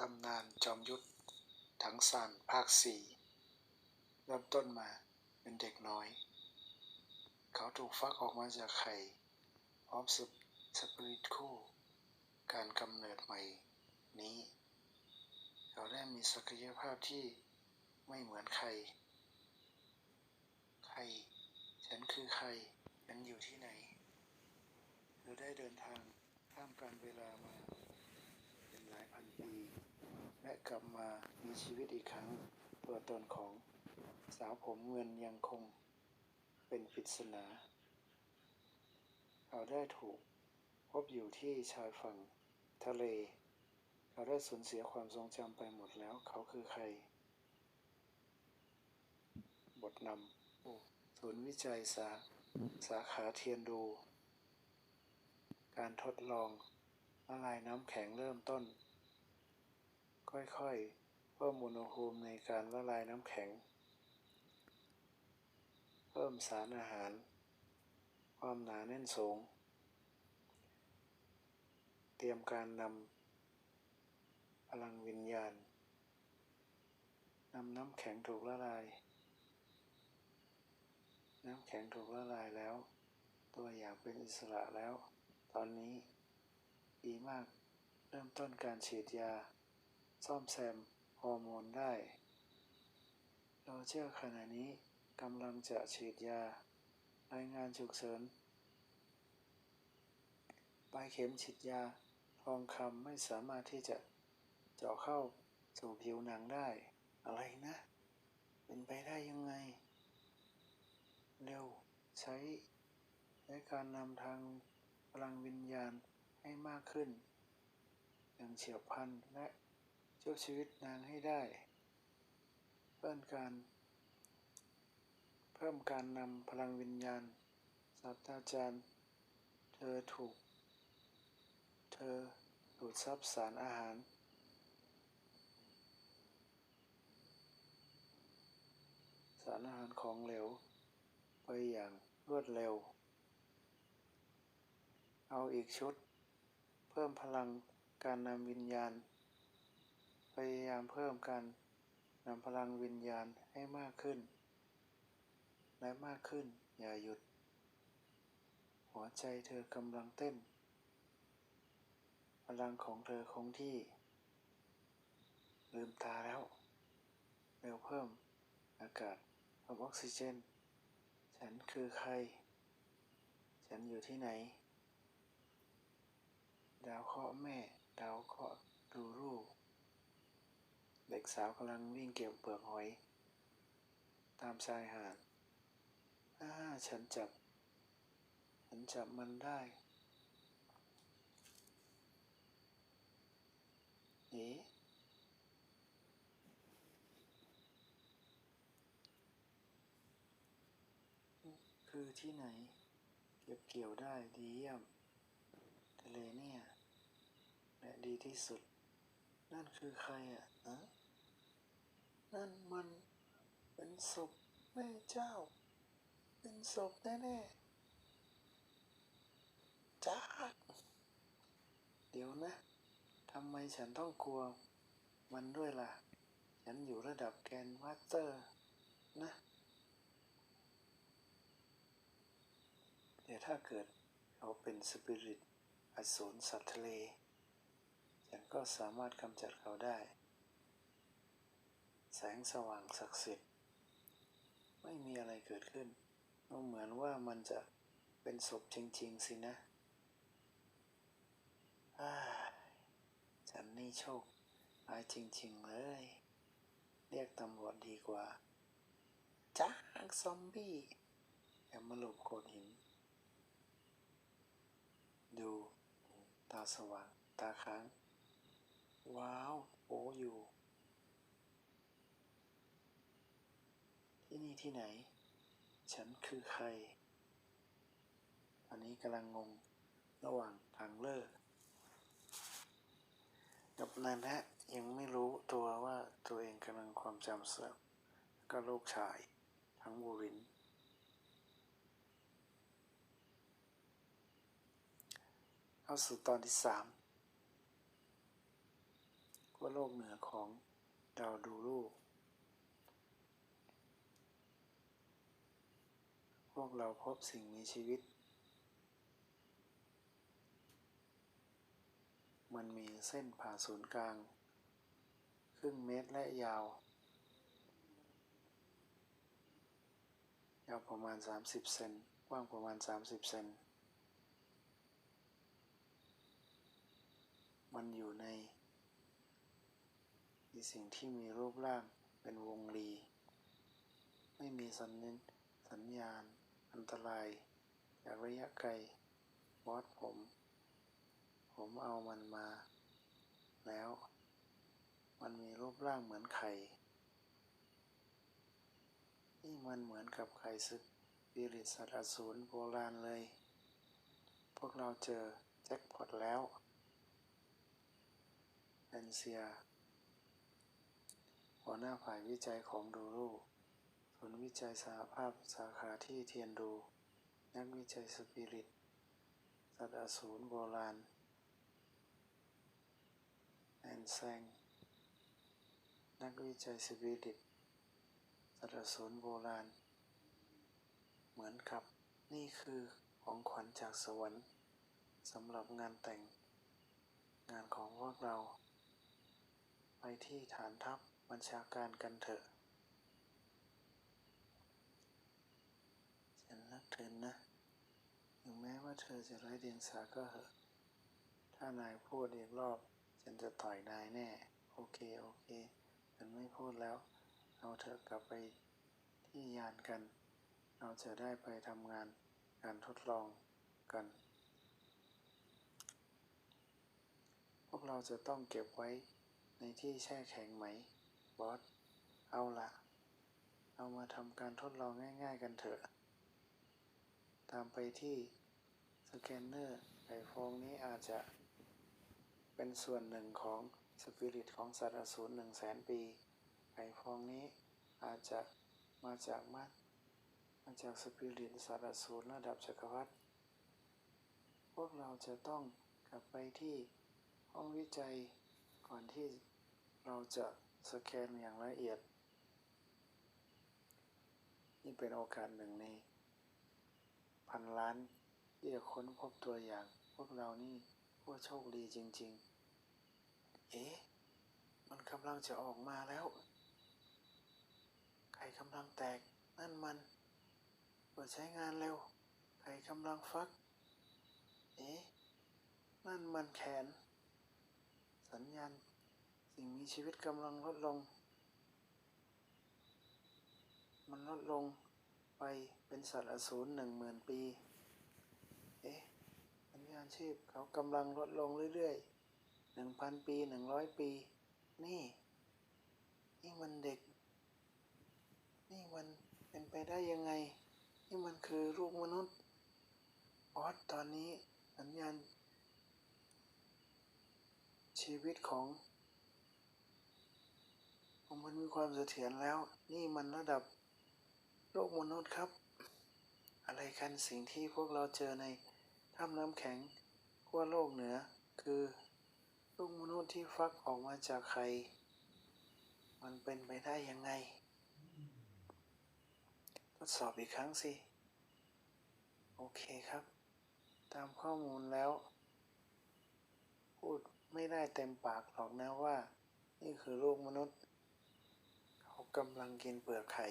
ตำนานจอมยุทธถังซานภาคสี่เริ่มต้นมาเป็นเด็กน้อย เขาถูกฟักออกมาจากไข่พร้อมสปสปริตคู่ การกำเนิดใหม่นี้ เขาได้มีศักยภาพที่ไม่เหมือนใคร ใคร ฉันคือใคร ฉันอยู่ที่ไหนเธอได้เดินทางข้ามการเวลามา เป็นหลายพันปี และ กลับมามีชีวิตอีกครั้ง ตัวตนของสาวผมเงินยังคงเป็นปริศนาเขาได้ถูกพบอยู่ที่ชายฝั่งทะเลเขาได้สูญเสียความทรงจำไปหมดแล้วเขาคือใคร บทนำศูนย์วิจัยสาสาขาเทียนดู การทดลองละลายน้ำแข็งเริ่มต้น ค่อยๆ เพิ่มอุณหภูมิในการละลายน้ำแข็ง เพิ่มสารอาหาร ความหนาแน่นสูง เตรียมการนำพลังวิญญาณนำน้ำแข็งถูกละลาย น้ำแข็งถูกละลายแล้ว ตัวอย่างเป็นอิสระแล้ว ตอนนี้ ดีมาก เริ่มต้นการฉีดยา ซ่อมแซมฮอร์โมนได้โรเจอร์ขณะนี้กำลังจะฉีดยา รายงานฉุกเฉินปลายเข็มฉีดยาทองคำไม่สามารถที่จะเจาะเข้าสู่ผิวหนังได้ อะไรนะ เป็นไปได้ยังไง เร็วใช้ใช้การนำทางพลังวิญญาณให้มากขึ้น อย่างเฉียบพลันและ ช่วยชีวิตนางให้ได้ เพิ่มการ เพิ่มการนำพลังวิญญาณศาสตราจารย์ เธอถูก เธอดูดซับสารอาหาร สารอาหารของเหลว ไปอย่างรวดเร็ว เอาอีกชุด เพิ่มพลังการนำวิญญาณ ยายามเพิ่มการนำพลังวิญญาณให้มากขึ้น และมากขึ้นอย่าหยุด หัวใจเธอกำลังเต้น พลังของเธอคงที่ ลืมตาแล้ว เร็วเพิ่ม อากาศเพิ่มออกซิเจน ฉันคือใคร ฉันอยู่ที่ไหน ดาวเคราะห์แม่ ดาวเคราะห์รูรู เด็กสาวกำลังวิ่งเก็บเปลือกหอย ตามชายหาดอ้าฉันจับ ฉันจับมันได้เอ๊ะคือที่ไหน เก็บเกี่ยวได้ดีเยี่ยมทะเลเนี่ย และดีที่สุด นั่นคือใครอะนะ มัน เป็นศพแม่เจ้า เป็นศพแน่ๆจ้าเดี๋ยวนะทำไมฉันต้องกลัว มันด้วยล่ะ ฉันอยู่ระดับแกนด์มาสเตอร์ นะ เดี๋ยวถ้าเกิดเขาเป็นสปิริตอสูรสัตว์ทะเล ฉันก็สามารถกำจัดเขาได้ แสงสว่างศักดิ์สิทธิ์ ไม่มีอะไรเกิดขึ้นก็เหมือนว่ามันจะเป็นศพจริง ๆ สินะฉันนี่โชคร้ายจริง ๆ เลย เรียกตำรวจดีกว่าจ้าซอมบี้อย่ามาหลบโขดหิน ดู ตาสว่าง ตาค้าง ว้าว โอ้อยู่ นี่ที่ไหน ฉันคือใคร อันนี้กำลังงงระหว่างทางเลิก กับนันฮะยังไม่รู้ตัวว่าตัวเองกำลังความจำเสื่อมก็ลูกชายทั้งบูรินทร์เข้าสู่ตอนที่สามคนโลกเหนือของดาวดูรูพ วกเราพบสิ่งมีชีวิต มันมีเส้นผ่าศูนย์กลาง ครึ่งเมตรและยาว ยาวประมาณ 30 เซนกว้างประมาณ 30 เซนมันอยู่ในมีสิ่งที่มีรูปร่างเป็นวงรี ไม่มีสัญญาณสัญญาณ อันตรายจากระยะไกลบอสผม ผมเอามันมา แล้ว มันมีรูปร่างเหมือนไข่ นี่มันเหมือนกับไข่ซึกปิริตสัตว์อสูรโบราณเลย พวกเราเจอแจ็คพอตแล้วแอนเซียหัวหน้าฝ่ายวิจัยของดูรู วิจัยสหภาพสาขาที่เทียนดู นักวิจัยสปิริต สัตว์อสูรโบราณแอนแซง นักวิจัยสปิริต สัตว์อสูรโบราณ เหมือนกับนี่คือของขวัญจากสวรรค์สำหรับงานแต่ง งานของพวกเรา ไปที่ฐานทัพบัญชาการกันเถอะฉันรัก เธอนะถึงแม้ว่าเธอจะไร้เดียงสาก็เหอะ ถ้านายพูดอีกรอบฉันจะต่อยนายแน่ โอเค โอเค ฉันไม่พูดแล้ว เอาเธอกลับไปที่ยานกัน เราจะได้ไปทำงานการทดลองกัน พวกเราจะต้องเก็บไว้ในที่แช่แข็งไหม บอส เอาละ เอามาทำการทดลองง่าย ๆ กันเถอะ ตามไปที่สแกนเนอร์ไข่ฟงนี้อาจจะเป็นส่วนหนึ่งของสปิริตของสัตว์อสูรหนึ่งแสนปีไข่ฟองนี้อาจจะมาจากมามาจากสปิริตสัตว์อสูรระดับจักรพรรดิพวกเราจะต้องกลับไปที่ห้องวิจัยก่อนที่เราจะสแกนอย่างละเอียด นี่เป็นโอกาสหนึ่งใน พันล้านที่จะค้นพบตัวอย่าง พวกเรานี่พวกโชคดีจริง ๆ เอ๊ะ มันกำลังจะออกมาแล้ว ไข่กำลังแตก นั่นมันเปิดใช้งานเร็ว ไข่กำลังฟัก เอ๊ะ นั่นมันแขน สัญญาณ สิ่งมีชีวิตกำลังลดลง มันลดลง ไปเป็นสัตว์อสูรหนึ่งหมื่นปี เอ๊ะสัญญาณชีพเขากำลังลดลงเรื่อยๆหนึ่งพันปีหนึ่งร้อยปี นี่นี่มันเด็ก นี่มันเป็นไปได้ยังไง นี่มันคือลูกมนุษย์ออสตอนนี้สัญญาณชีวิตของมันมีความเสถียรแล้ว นี่มันระดับ โลกมนุษย์ครับ อะไรกันสิ่งที่พวกเราเจอในถ้ำน้ำแข็งขั้วโลกเหนือ คือลูกมนุษย์ที่ฟักออกมาจากไข่ มันเป็นไปได้ยังไง ทดสอบอีกครั้งสิ โอเคครับ ตามข้อมูลแล้ว พูดไม่ได้เต็มปากหรอกนะว่า นี่คือลูกมนุษย์ เขากำลังกินเปลือกไข่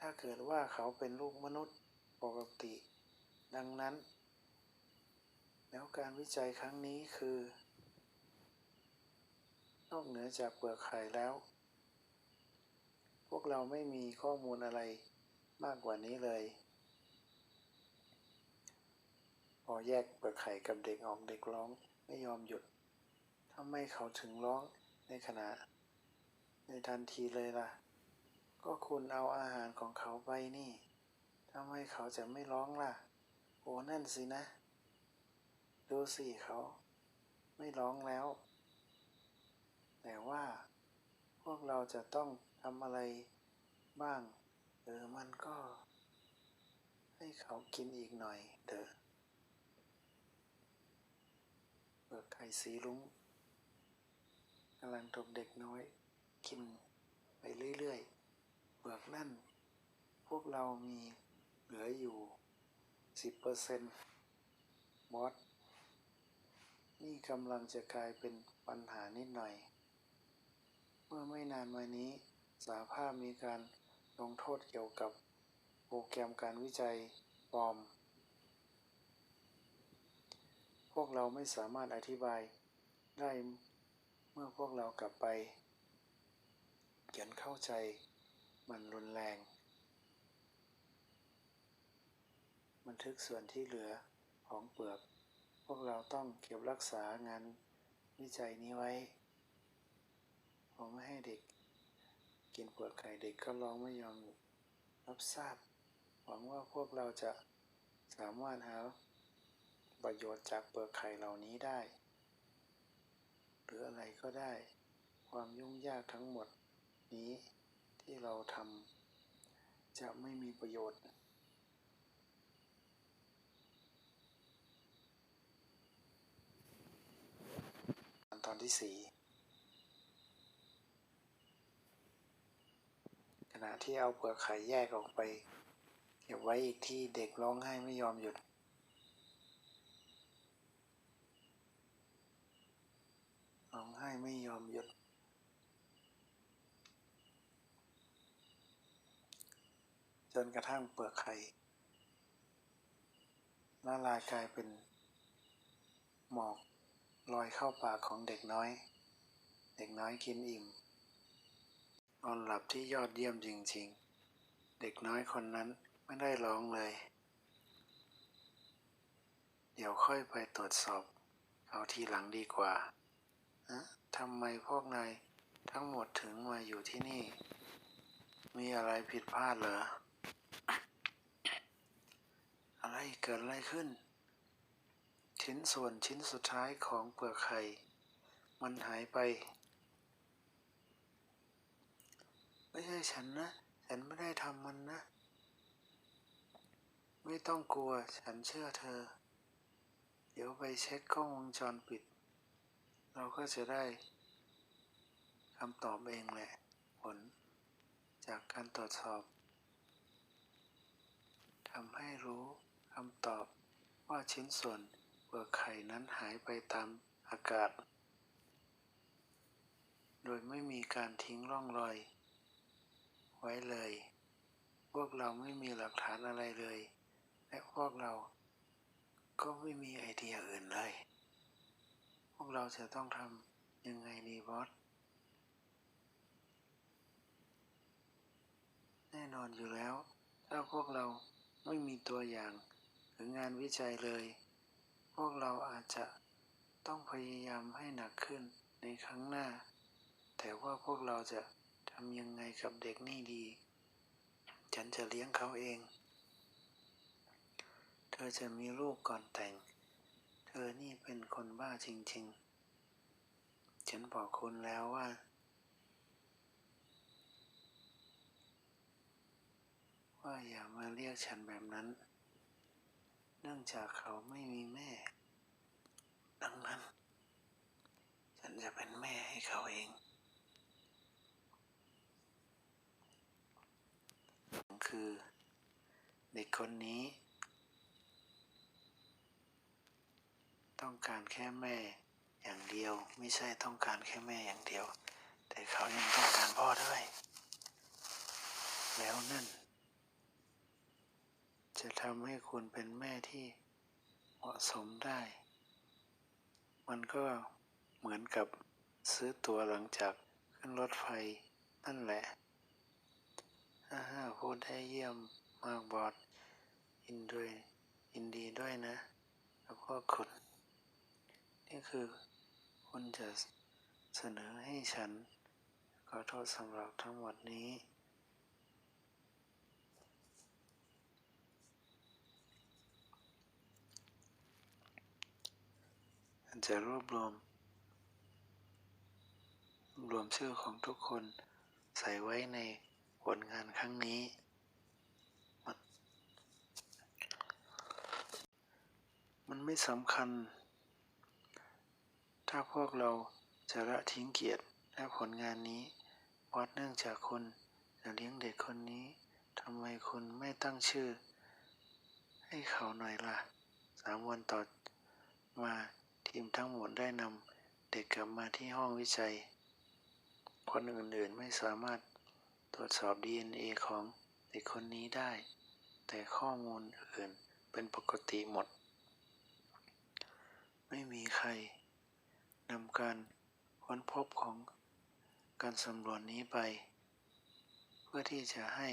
ถ้าเกิดว่าเขาเป็นลูกมนุษย์ปกติ ดังนั้น แล้วการวิจัยครั้งนี้คือ นอกเหนือจากเปลือกไข่แล้ว พวกเราไม่มีข้อมูลอะไรมากกว่านี้เลย พอแยกเปลือกไข่กับเด็กออกเด็กร้องไม่ยอมหยุดทำไมเขาถึงร้องในขณะ ในทันทีเลยล่ะ ก็คุณเอาอาหารของเขาไปนี่ทำไมเขาจะไม่ร้องล่ะ โอ้นั่นสินะ ดูสิเขา ไม่ร้องแล้ว แต่ว่า พวกเราจะต้องทำอะไรบ้างเออมันก็ ให้เขากินอีกหน่อยเถอะเปลือกไข่สีรุ้งกำลังถูกเด็กน้อย กินไปเรื่อย ๆ เปลือกนั่น พวกเรามีเหลืออยู่สิบเปอร์เซ็นต์มอสนี่กำลังจะกลายเป็นปัญหานิดหน่อย เมื่อไม่นานมานี้สาภาพมีการลงโทษเกี่ยวกับโปรแกรมการวิจัยปลอม พวกเราไม่สามารถอธิบายได้เมื่อพวกเรากลับไปเขียนเข้าใจ มันรุนแรง บันทึกส่วนที่เหลือของเปลือก พวกเราต้องเก็บรักษางานวิจัยนี้ไว้ ผมไม่ให้เด็ก กินเปลือกไข่เด็กก็ร้องไม่ยอมรับทราบ หวังว่าพวกเราจะสามารถหาประโยชน์จากเปลือกไข่เหล่านี้ได้ หรืออะไรก็ได้ ความยุ่งยากทั้งหมดนี้ ที่เราทำจะไม่มีประโยชน์ตอนที่สี่ขณะที่เอาเปลือกไข่แยกออกไปเก็บไว้อีกที่เด็กร้องไห้ไม่ยอมหยุดร้องไห้ไม่ยอมหยุด จนกระทั่งเปลือกไข่ละลายกลายเป็น หมอกลอยเข้าปากของเด็กน้อย เด็กน้อยกินอิ่มนอนหลับที่ยอดเยี่ยมจริงๆ เด็กน้อยคนนั้นไม่ได้ร้องเลย เดี๋ยวค่อยไปตรวจสอบ เอาทีหลังดีกว่าอะทำไมพวกนายทั้งหมดถึงมาอยู่ที่นี่ มีอะไรผิดพลาดเหรอ อะไร เกิดอะไรขึ้น ชิ้นส่วนชิ้นสุดท้ายของเปลือกไข่ มันหายไป ไม่ใช่ฉันนะ ฉันไม่ได้ทำมันนะ ไม่ต้องกลัวฉันเชื่อเธอ เดี๋ยวไปเช็คกล้องวงจรปิด เราก็จะได้คำตอบเองแหละ ผล จากการตรวจสอบทำให้รู้ ว่าชิ้นส่วนเปลือกไข่นั้นหายไปตามอากาศ โดยไม่มีการทิ้งร่องรอย ไว้เลย พวกเราไม่มีหลักฐานอะไรเลย และพวกเราก็ไม่มีไอเดียอื่นเลย พวกเราจะต้องทำยังไงดีบอส แน่นอนอยู่แล้ว ถ้าพวกเราไม่มีตัวอย่าง รืองานวิจัยเลย พวกเราอาจจะต้องพยายามให้หนักขึ้นในครั้งหน้า แต่ว่าพวกเราจะทำยังไงกับเด็กนี่ดี ฉันจะเลี้ยงเขาเอง เธอจะมีลูกก่อนแต่ง เธอนี่เป็นคนบ้าจริง ๆ ฉันบอกคุณแล้วว่าว่าอย่ามาเรียกฉันแบบนั้น เนื่องจากเขาไม่มีแม่ ดังนั้น ฉันจะเป็นแม่ให้เขาเอง คือ เด็กคนนี้ ต้องการแค่แม่อย่างเดียวไม่ใช่ต้องการแค่แม่อย่างเดียว แต่เขายังต้องการพ่อด้วย แล้วนั่น จะทำให้คุณเป็นแม่ที่เหมาะสมได้ มันก็เหมือนกับซื้อตั๋วหลังจากขึ้นรถไฟนั่นแหละฮ่าฮ่าพูดได้เยี่ยมมากบอดยินด้วยยินดีด้วยนะกับพวก็คุณ นี่คือคุณจะเสนอให้ฉัน ขอโทษสำหรับทั้งหมดนี้ จะรวบรวม รวมชื่อของทุกคนใส่ไว้ในผลงานครั้งนี้มันมันไม่สำคัญ ถ้าพวกเราจะละทิ้งเกียรติและผลงานนี้วัดเนื่องจากคุณจะเลี้ยงเด็กคนนี้ทำไมคุณไม่ตั้งชื่อ ให้เขาหน่อยล่ะสามวันต่อมา ทีมทั้งหมดได้นำเด็กกลับมาที่ห้องวิจัย คนอื่นๆไม่สามารถตรวจสอบ DNA ของเด็กคนนี้ได้ แต่ข้อมูลอื่นเป็นปกติหมด ไม่มีใครนำการค้นพบของการสำรวจนี้ไป เพื่อที่จะให้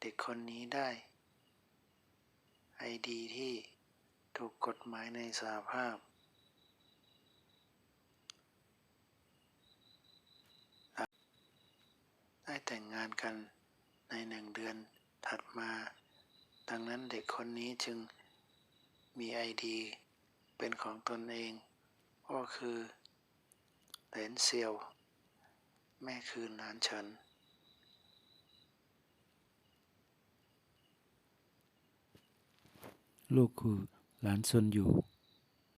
เด็กคนนี้ได้ไอดีที่ถูกกฎหมายในสหภาพ ได้แต่งงานกันในหนึ่งเดือนถัดมา ดังนั้นเด็กคนนี้จึงมีไอดีเป็นของตนเอง ก็คือเหลนเซียว แม่คือหลานฉัน ลูกคือหลานซนอยู่